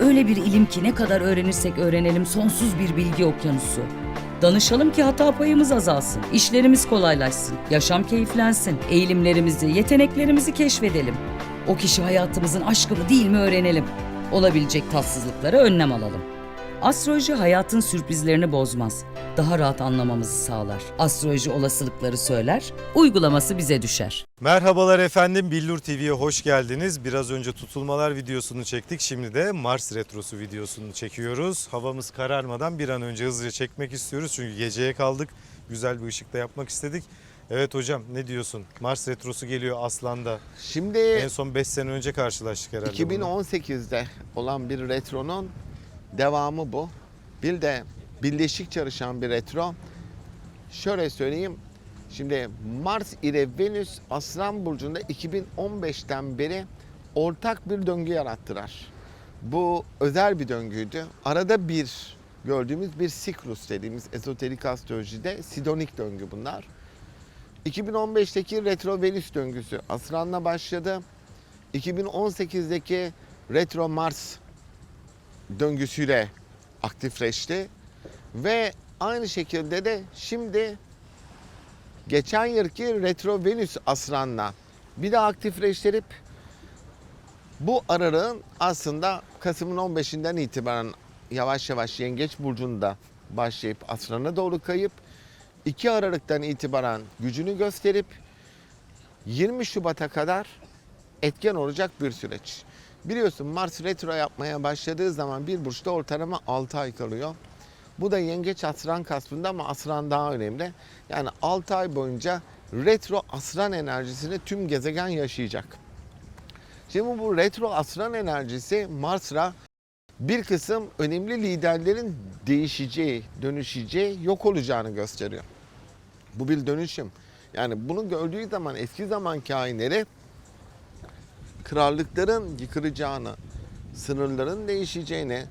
Öyle bir ilim ki ne kadar öğrenirsek öğrenelim sonsuz bir bilgi okyanusu. Danışalım ki hata payımız azalsın, işlerimiz kolaylaşsın, yaşam keyiflensin, eğilimlerimizi, yeteneklerimizi keşfedelim. O kişi hayatımızın aşkı mı değil mi öğrenelim. Olabilecek tatsızlıklara önlem alalım. Astroloji hayatın sürprizlerini bozmaz. Daha rahat anlamamızı sağlar. Astroloji olasılıkları söyler, uygulaması bize düşer. Merhabalar efendim, Billur TV'ye hoş geldiniz. Biraz önce tutulmalar videosunu çektik. Şimdi de Mars Retrosu videosunu çekiyoruz. Havamız kararmadan bir an önce hızlıca çekmek istiyoruz. Çünkü geceye kaldık. Güzel bir ışıkta yapmak istedik. Evet hocam ne diyorsun? Mars Retrosu geliyor Aslan'da. Şimdi En son 5 sene önce karşılaştık herhalde. bununla. 2018'de olan bir retronun devamı bu. Bir de birleşik çalışan bir retro. Şöyle söyleyeyim. Şimdi Mars ile Venüs Aslan Burcu'nda 2015'ten beri ortak bir döngü yarattılar. Bu özel bir döngüydü. Arada bir gördüğümüz bir sikrus dediğimiz ezoterik astrolojide sidonik döngü bunlar. 2015'teki retro Venüs döngüsü Aslan'la başladı. 2018'deki retro Mars döngüsüyle aktifleşti. Ve aynı şekilde de şimdi geçen yılki retro Venüs Aslan'la bir daha aktifleştirip bu aralığın aslında Kasım'ın 15'inden itibaren yavaş yavaş Yengeç Burcu'nda başlayıp Aslan'a doğru kayıp 2 Aralık'tan itibaren gücünü gösterip 20 Şubat'a kadar etken olacak bir süreç. Biliyorsun Mars retro yapmaya başladığı zaman bir burçta ortalama 6 ay kalıyor. Bu da yengeç aslan kasbında ama aslan daha önemli. Yani 6 ay boyunca retro aslan enerjisini tüm gezegen yaşayacak. Şimdi bu retro aslan enerjisi Mars'la bir kısım önemli liderlerin değişeceği, dönüşeceği, yok olacağını gösteriyor. Bu bir dönüşüm. Yani bunu gördüğü zaman eski zaman kainleri krallıkların yıkılacağını, sınırların değişeceğini,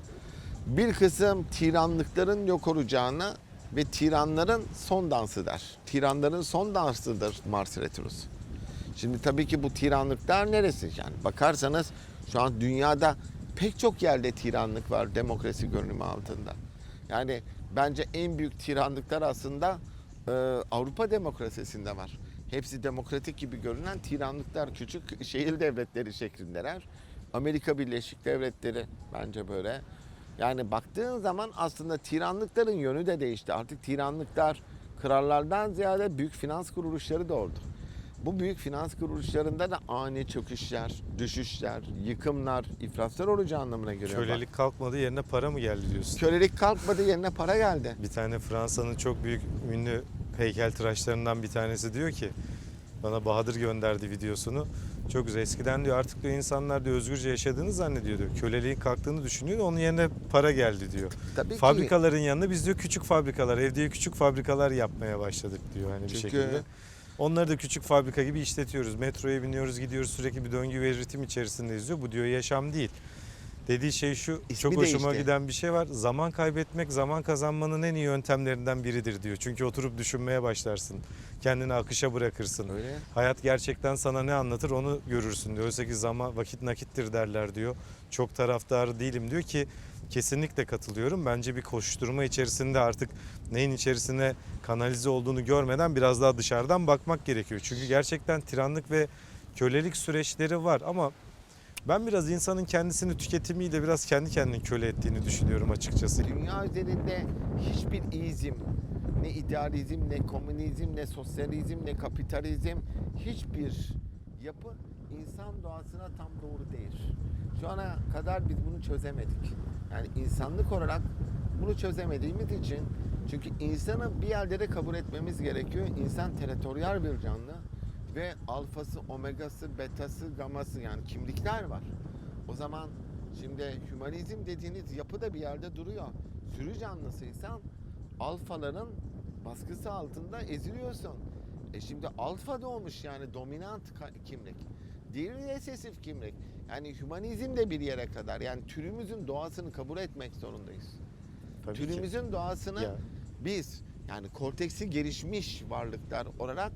bir kısım tiranlıkların yok olacağını ve tiranların son dansı der. Tiranların son dansıdır Mars Retrosu. Şimdi tabii ki bu tiranlıklar neresi? Yani bakarsanız şu an dünyada pek çok yerde tiranlık var demokrasi görünümü altında. Yani bence en büyük tiranlıklar aslında e, Avrupa demokrasisinde var. Hepsi demokratik gibi görünen tiranlıklar küçük şehir devletleri şeklindeler. Amerika Birleşik Devletleri bence böyle. Yani baktığın zaman aslında tiranlıkların yönü de değişti. Artık tiranlıklar krallardan ziyade büyük finans kuruluşları doğurdu. Bu büyük finans kuruluşlarında da ani çöküşler, düşüşler, yıkımlar, iflaslar olacağı anlamına geliyor. Kölelik kalkmadı yerine para mı geldi diyorsun? Kölelik kalkmadı yerine para geldi. Bir tane Fransa'nın çok büyük ünlü heykeltıraşlarından bir tanesi diyor ki bana Bahadır gönderdi videosunu. Çok güzel. Eskiden diyor artık diyor insanlar diyor özgürce yaşadığını zannediyor diyor. Köleliğin kalktığını düşünüyor. Onun yerine para geldi diyor. Tabii ki. Fabrikaların yanında biz diyor küçük fabrikalar, evde küçük fabrikalar yapmaya başladık diyor hani bir Çünkü- şekilde. Onları da küçük fabrika gibi işletiyoruz. Metroya biniyoruz, gidiyoruz sürekli bir döngü ve ritim içerisindeyiz diyor. Bu diyor yaşam değil. Dediği şey şu, İsmi çok hoşuma değişti. giden bir şey var. Zaman kaybetmek, zaman kazanmanın en iyi yöntemlerinden biridir diyor. Çünkü oturup düşünmeye başlarsın. Kendini akışa bırakırsın. Öyle. Hayat gerçekten sana ne anlatır onu görürsün diyor. Oysa ki zaman vakit nakittir derler diyor. Çok taraftarı değilim diyor ki kesinlikle katılıyorum. Bence bir koşturma içerisinde artık neyin içerisine kanalize olduğunu görmeden biraz daha dışarıdan bakmak gerekiyor. Çünkü gerçekten tiranlık ve kölelik süreçleri var ama ben biraz insanın kendisini tüketimiyle biraz kendi kendini köle ettiğini düşünüyorum açıkçası. Dünya üzerinde hiçbir izm, ne idealizm, ne komünizm, ne sosyalizm, ne kapitalizm, hiçbir yapı insan doğasına tam doğru değil. Şu ana kadar biz bunu çözemedik. Yani insanlık olarak bunu çözemediğimiz için çünkü insanı bir yerlere kabul etmemiz gerekiyor. İnsan teritoryal bir canlı ve alfası, omegası, betası, gaması yani kimlikler var. O zaman şimdi hümanizm dediğiniz yapı da bir yerde duruyor. Sürü canlısıysan alfaların baskısı altında eziliyorsun. E şimdi alfa doğmuş yani dominant kimlik. Diğeri resesif kimlik. Yani hümanizm de bir yere kadar. Yani türümüzün doğasını kabul etmek zorundayız. Tabii ki. Türümüzün doğasını Ya. biz yani korteksi gelişmiş varlıklar olarak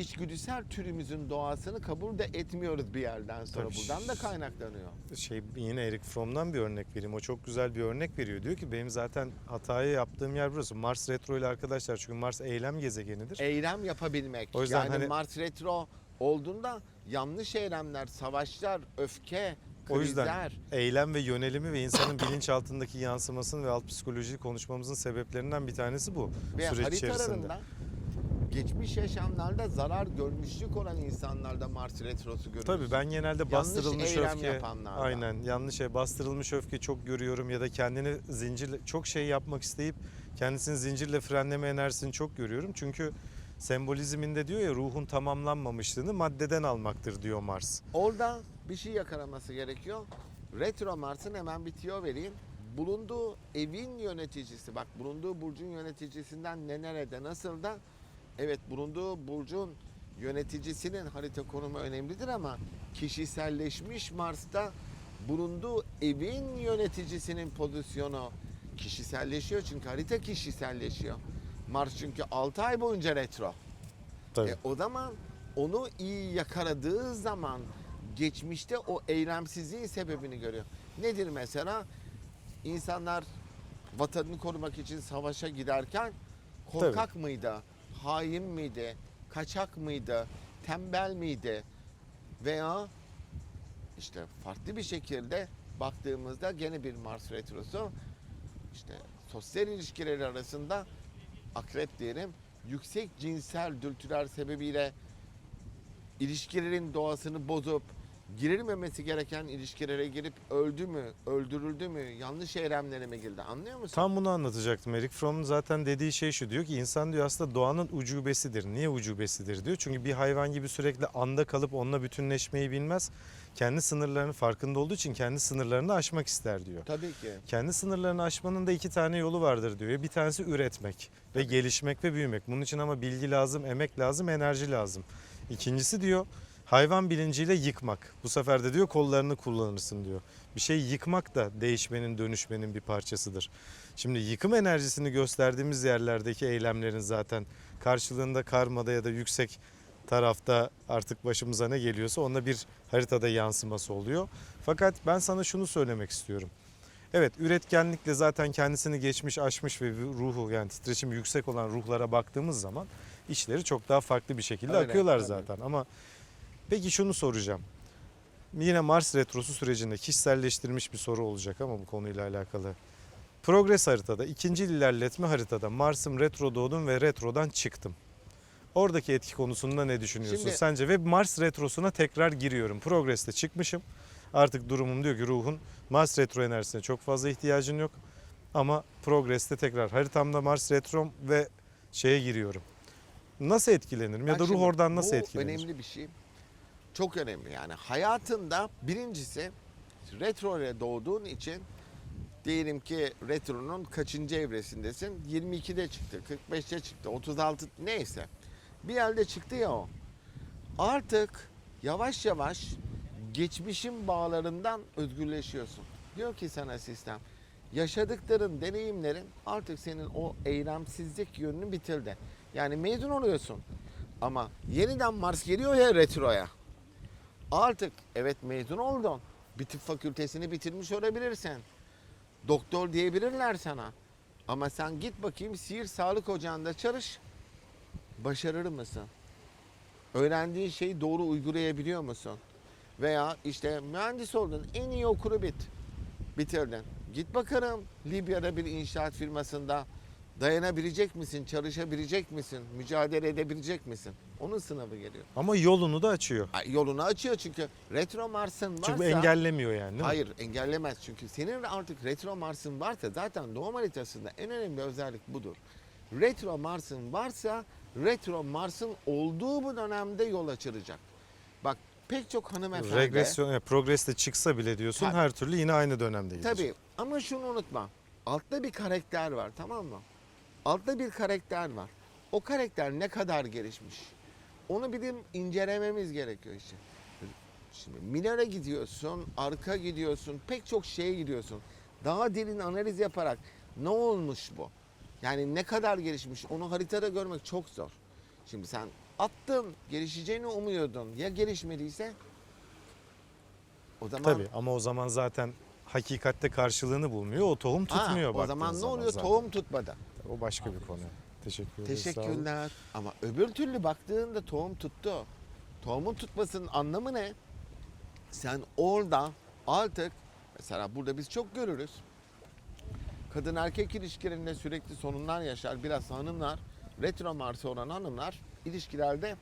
içgüdüsel türümüzün doğasını kabul de etmiyoruz bir yerden sonra. Tabii. Buradan da kaynaklanıyor. şey yine Eric Fromm'dan bir örnek vereyim. O çok güzel bir örnek veriyor. Diyor ki benim zaten hatayı yaptığım yer burası. Mars retro ile arkadaşlar çünkü Mars eylem gezegenidir. Eylem yapabilmek. O yüzden yani hani- Mars retro olduğunda yanlış eylemler, savaşlar, öfke, O yüzden krizler. eylem ve yönelimi ve insanın bilinçaltındaki yansımasını ve alt psikolojiyi konuşmamızın sebeplerinden bir tanesi bu Ve süreç içerisinde. Geçmiş yaşamlarda zarar görmüşlük olan insanlarda Mars retrosu görüyoruz. Tabii ben genelde bastırılmış eylem öfke, yapanlarda. aynen yanlış şey bastırılmış öfke çok görüyorum ya da kendini zincirle çok şey yapmak isteyip kendisini zincirle frenleme enerjisini çok görüyorum. Çünkü sembolizminde diyor ya ruhun tamamlanmamışlığını maddeden almaktır diyor Mars. Orada bir şey yakalaması gerekiyor. Retro Mars'ın hemen bir tüyo vereyim. Bulunduğu evin yöneticisi, bak bulunduğu burcun yöneticisinden ne nerede nasıl da evet bulunduğu burcun yöneticisinin harita konumu önemlidir ama kişiselleşmiş Mars'ta bulunduğu evin yöneticisinin pozisyonu kişiselleşiyor çünkü harita kişiselleşiyor. Mars çünkü 6 ay boyunca retro. Tabii. E, o zaman onu iyi yakaladığı zaman geçmişte o eylemsizliğin sebebini görüyor. Nedir mesela? İnsanlar vatanını korumak için savaşa giderken korkak mıydı? Hain miydi? Kaçak mıydı? Tembel miydi? Veya işte farklı bir şekilde baktığımızda gene bir Mars retrosu işte sosyal ilişkileri arasında akrep diyelim yüksek cinsel dürtüler sebebiyle ilişkilerin doğasını bozup girilmemesi gereken ilişkilere girip öldü mü, öldürüldü mü, yanlış eylemlere mi girdi anlıyor musun? Tam bunu anlatacaktım. Eric Fromm'un zaten dediği şey şu diyor ki insan diyor aslında doğanın ucubesidir. Niye ucubesidir diyor. Çünkü bir hayvan gibi sürekli anda kalıp onunla bütünleşmeyi bilmez. Kendi sınırlarının farkında olduğu için kendi sınırlarını aşmak ister diyor. Tabii ki. Kendi sınırlarını aşmanın da iki tane yolu vardır diyor. Bir tanesi üretmek ve gelişmek ve büyümek. Bunun için ama bilgi lazım, emek lazım, enerji lazım. İkincisi diyor hayvan bilinciyle yıkmak. Bu sefer de diyor kollarını kullanırsın diyor. Bir şeyi yıkmak da değişmenin, dönüşmenin bir parçasıdır. Şimdi yıkım enerjisini gösterdiğimiz yerlerdeki eylemlerin zaten karşılığında karmada ya da yüksek tarafta artık başımıza ne geliyorsa onda bir haritada yansıması oluyor. Fakat ben sana şunu söylemek istiyorum. Evet üretkenlikle zaten kendisini geçmiş aşmış ve ruhu yani titreşimi yüksek olan ruhlara baktığımız zaman işleri çok daha farklı bir şekilde Öyle, akıyorlar öyle. zaten. Ama peki şunu soracağım. Yine Mars retrosu sürecinde kişiselleştirilmiş bir soru olacak ama bu konuyla alakalı. Progres haritada, ikinci ilerletme haritada Mars'ım retro doğdum ve retrodan çıktım. Oradaki etki konusunda ne düşünüyorsun Şimdi- sence? Ve Mars retrosuna tekrar giriyorum. Progres'te çıkmışım. Artık durumum diyor ki ruhun Mars retro enerjisine çok fazla ihtiyacın yok. Ama Progress'te tekrar haritamda Mars retrom ve şeye giriyorum. Nasıl etkilenirim ya da ruh oradan nasıl bu etkilenir? önemli bir şey. Çok önemli yani hayatında birincisi retro ile doğduğun için diyelim ki retronun kaçıncı evresindesin? 22'de çıktı, 45'te çıktı, 36 neyse. Bir yerde çıktı ya o. Artık yavaş yavaş geçmişin bağlarından özgürleşiyorsun. Diyor ki sana sistem yaşadıkların, deneyimlerin artık senin o eylemsizlik yönünü bitirdi. Yani mezun oluyorsun. Ama yeniden Mars geliyor ya retroya. Artık evet mezun oldun. Bir tıp fakültesini bitirmiş olabilirsin. Doktor diyebilirler sana. Ama sen git bakayım Siirt Sağlık Ocağı'nda çalış. Başarır mısın? Öğrendiğin şeyi doğru uygulayabiliyor musun? Veya işte mühendis oldun, en iyi okulu bit. Bitirdin. Git bakalım Libya'da bir inşaat firmasında dayanabilecek misin, çalışabilecek misin, mücadele edebilecek misin? Onun sınavı geliyor. Ama yolunu da açıyor. Ay, Yolunu açıyor çünkü retro Mars'ın varsa... Çünkü engellemiyor yani değil mi? Hayır engellemez çünkü senin artık retro Mars'ın varsa zaten doğum haritasında en önemli özellik budur. Retro Mars'ın varsa retro Mars'ın olduğu bu dönemde yol açılacak. Bak pek çok hanımefendi... Regresyon, yani progreste çıksa bile diyorsun Tabii. her türlü yine aynı dönemdeyiz. Tabii ama şunu unutma. Altta bir karakter var tamam mı? Altta bir karakter var. O karakter ne kadar gelişmiş? Onu bizim incelememiz gerekiyor işte. Şimdi minöre gidiyorsun, arka gidiyorsun, pek çok şeye gidiyorsun. Daha derin analiz yaparak ne olmuş bu? Yani ne kadar gelişmiş onu haritada görmek çok zor. Şimdi sen attın, gelişeceğini umuyordun. Ya gelişmediyse? O zaman Tabii ama o zaman zaten hakikatte karşılığını bulmuyor. O tohum Ha, tutmuyor o baktığın zaman ne oluyor? zaten. Tohum tutmadı. O başka bir konu. Teşekkür ederiz. Teşekkürler. Ama öbür türlü baktığında tohum tuttu. Tohumun tutmasının anlamı ne? Sen orada artık mesela burada biz çok görürüz. Kadın erkek ilişkilerinde sürekli sorunlar yaşar. Biraz hanımlar, retro Mars'ı olan hanımlar ilişkilerde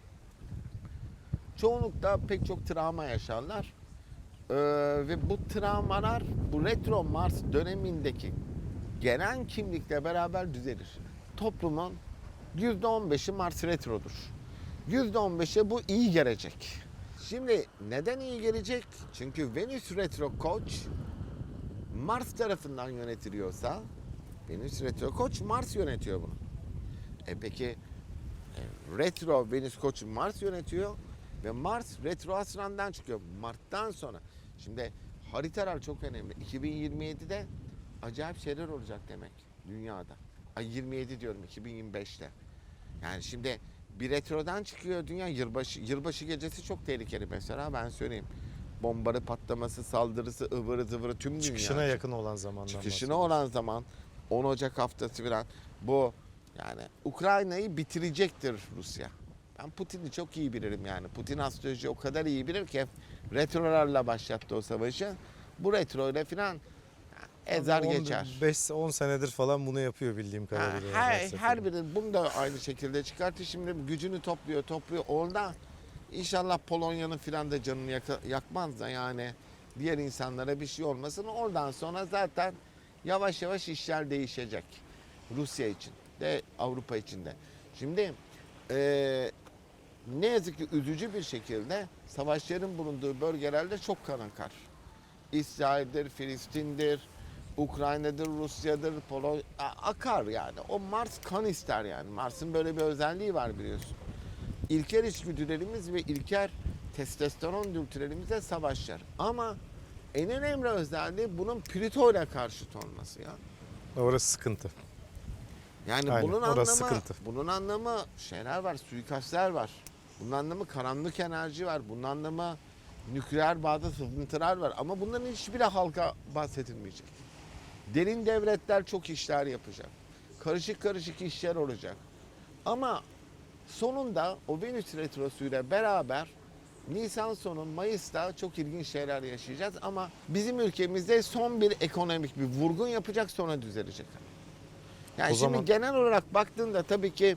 çoğunlukla pek çok travma yaşarlar. Ee, ve bu travmalar bu retro Mars dönemindeki gelen kimlikle beraber düzelir. Toplumun %15'i Mars retrodur. %15'e bu iyi gelecek. Şimdi neden iyi gelecek? Çünkü Venüs retro koç Mars tarafından yönetiliyorsa Venüs retro koç Mars yönetiyor bunu. E peki e, retro Venüs koç Mars yönetiyor ve Mars retro asrandan çıkıyor. Mart'tan sonra. Şimdi haritalar çok önemli. 2027'de acayip şeyler olacak demek dünyada. Ay 27 diyorum 2025'te. Yani şimdi bir retrodan çıkıyor dünya yılbaşı yılbaşı gecesi çok tehlikeli mesela ben söyleyeyim. Bombarı patlaması, saldırısı, ıvırı zıvırı tüm dünya. Çıkışına yakın olan zamandan çıkışına olan zaman 10 Ocak haftası falan bu yani Ukrayna'yı bitirecektir Rusya. Ben Putin'i çok iyi bilirim yani. Putin astroloji o kadar iyi bilir ki retrolarla başlattı o savaşı. Bu retro ile falan ezer On- geçer. 5-10 senedir falan bunu yapıyor bildiğim Ha, kadarıyla. her, her her biri bunu da aynı şekilde çıkartıyor. Şimdi gücünü topluyor, topluyor. Orada inşallah Polonya'nın filan da canını yaka- yakmaz da yani diğer insanlara bir şey olmasın. Oradan sonra zaten yavaş yavaş işler değişecek. Rusya için de Avrupa için de. Şimdi eee, ne yazık ki üzücü bir şekilde savaşların bulunduğu bölgelerde çok kan akar. İsrail'dir, Filistin'dir, Ukrayna'dır, Rusya'dır, Polonya akar yani. O Mars kan ister yani. Mars'ın böyle bir özelliği var biliyorsun. İlker içgüdülerimiz ve ilker testosteron dürtülerimizle savaşlar. Ama en önemli özelliği bunun Plüto ile karşıt olması ya. Orası sıkıntı. Yani Aynen, bunun anlamı sıkıntı. bunun anlamı şeyler var, suikastler var. Bunun anlamı karanlık enerji var. Bunun anlamı nükleer bağda sızıntılar var. Ama bunların hiçbiri halka bahsedilmeyecek. Derin devletler çok işler yapacak. Karışık karışık işler olacak. Ama sonunda o Venüs retrosuyla beraber Nisan sonu Mayıs'ta çok ilginç şeyler yaşayacağız ama bizim ülkemizde son bir ekonomik bir vurgun yapacak sonra düzelecek. Yani O şimdi zaman- genel olarak baktığında tabii ki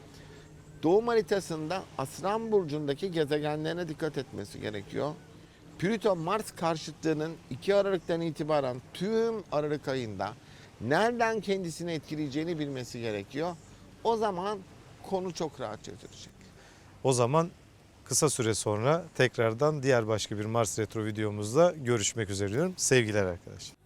doğum haritasında Aslan Burcu'ndaki gezegenlerine dikkat etmesi gerekiyor. Plüto Mars karşıtlığının 2 Aralık'tan itibaren tüm Aralık ayında nereden kendisini etkileyeceğini bilmesi gerekiyor. O zaman konu çok rahat çözülecek. O zaman kısa süre sonra tekrardan diğer başka bir Mars Retro videomuzda görüşmek üzere diyorum. Sevgiler arkadaşlar.